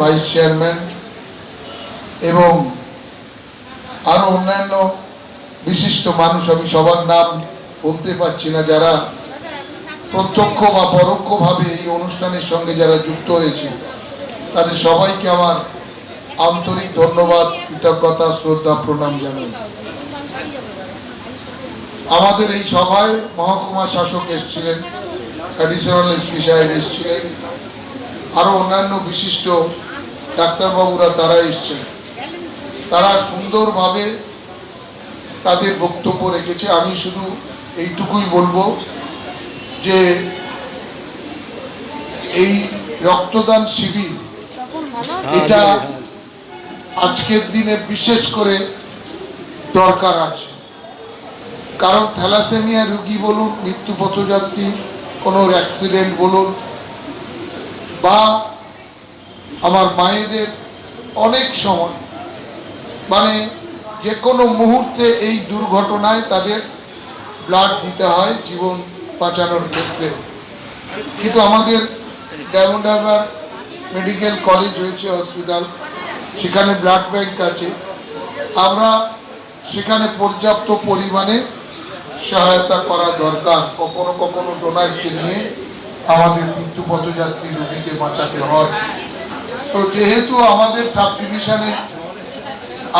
Vice chairman এবং আরও অন্যান্য বিশিষ্ট মানুষ, আমি সবার নাম বলতে পারছি না যারা প্রত্যক্ষ বা পরোক্ষভাবে এই অনুষ্ঠানের সঙ্গে যারা যুক্ত হয়েছে। তাদের সবাইকে আমার আন্তরিক ধন্যবাদ, কৃতজ্ঞতা, শ্রদ্ধা, প্রণাম জানাই। আমাদের এই সভায় মহকুমা শাসক এসেছিলেন অ্যাডিশনাল এসপি সাহেব এসেছিলেন, আরও অন্যান্য বিশিষ্ট ডাক্তারবাবুরা তারা এসছেন। তারা সুন্দরভাবে তাদের বক্তব্য রেখেছে। আমি শুধু এইটুকুই বলব যে এই রক্তদান শিবির, এটা আজকের দিনে বিশেষ করে দরকার আছে। কারণ থ্যালাসেমিয়া রুগী বলুন মৃত্যু পথযাত্রী কোনো অ্যাক্সিডেন্ট বলুন, বা আমার মায়েদের অনেক সময় মানে যে কোনো মুহূর্তে এই দুর্ঘটনায় তাদের ব্লাড দিতে হয় জীবন বাঁচানোর ক্ষেত্রে। কিন্তু আমাদের ডায়মন্ড মেডিকেল কলেজ হয়েছে, হসপিটাল, সেখানে ব্লাড ব্যাংক আছে। আমরা সেখানে পর্যাপ্ত পরিমাণে সহায়তা করা দরকার। কখনো কখনো ডোনারকে নিয়ে আমাদের মৃত্যু পথযাত্রী রোগীকে বাঁচাতে হয়। তো যেহেতু আমাদের সাব ডিভিশনে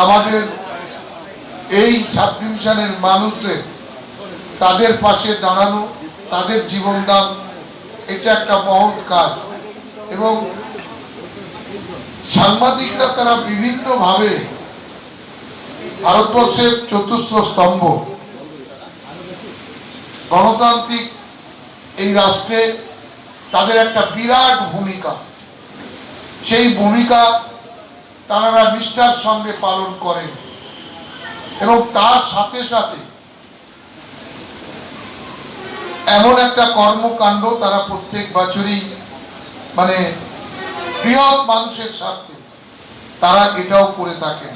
আমাদের এই সাব ডিভিশনের মানুষদের তাদের পাশে দাঁড়ানো, তাদের জীবনদান এটা একটা মহৎ কাজ। এবং সাংবাদিকরা তারা বিভিন্নভাবে ভারতবর্ষের চতুর্থ স্তম্ভ। গণতান্ত্রিক এই রাষ্ট্রে তাদের একটা বিরাট ভূমিকা। সেই ভূমিকা তারা নিষ্ঠার সঙ্গে পালন করেন। এবং তার সাথে সাথে এমন একটা কর্মকাণ্ড তারা প্রত্যেক বছরই মানে বৃহৎ মানুষের স্বার্থে তারা এটাও করে থাকেন।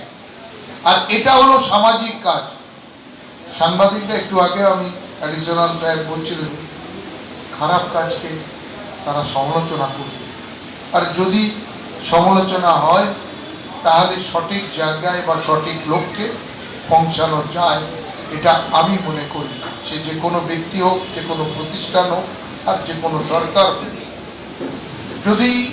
আর এটা হলো সামাজিক কাজ। সাংবাদিকরা একটু আগে আমি অ্যাডিশনাল সাহেব বলছিলেন, খারাপ কাজকে তারা সমালোচনা করবে। আর যদি সমালোচনা হয়, তাহলে সঠিক জায়গায় বা সঠিক লক্ষ্যে পৌঁছানো যায়, এটা আমি মনে করি সে যে কোনো ব্যক্তি হোক, যে কোনো প্রতিষ্ঠান হোক, আর যে কোনো সরকার যদি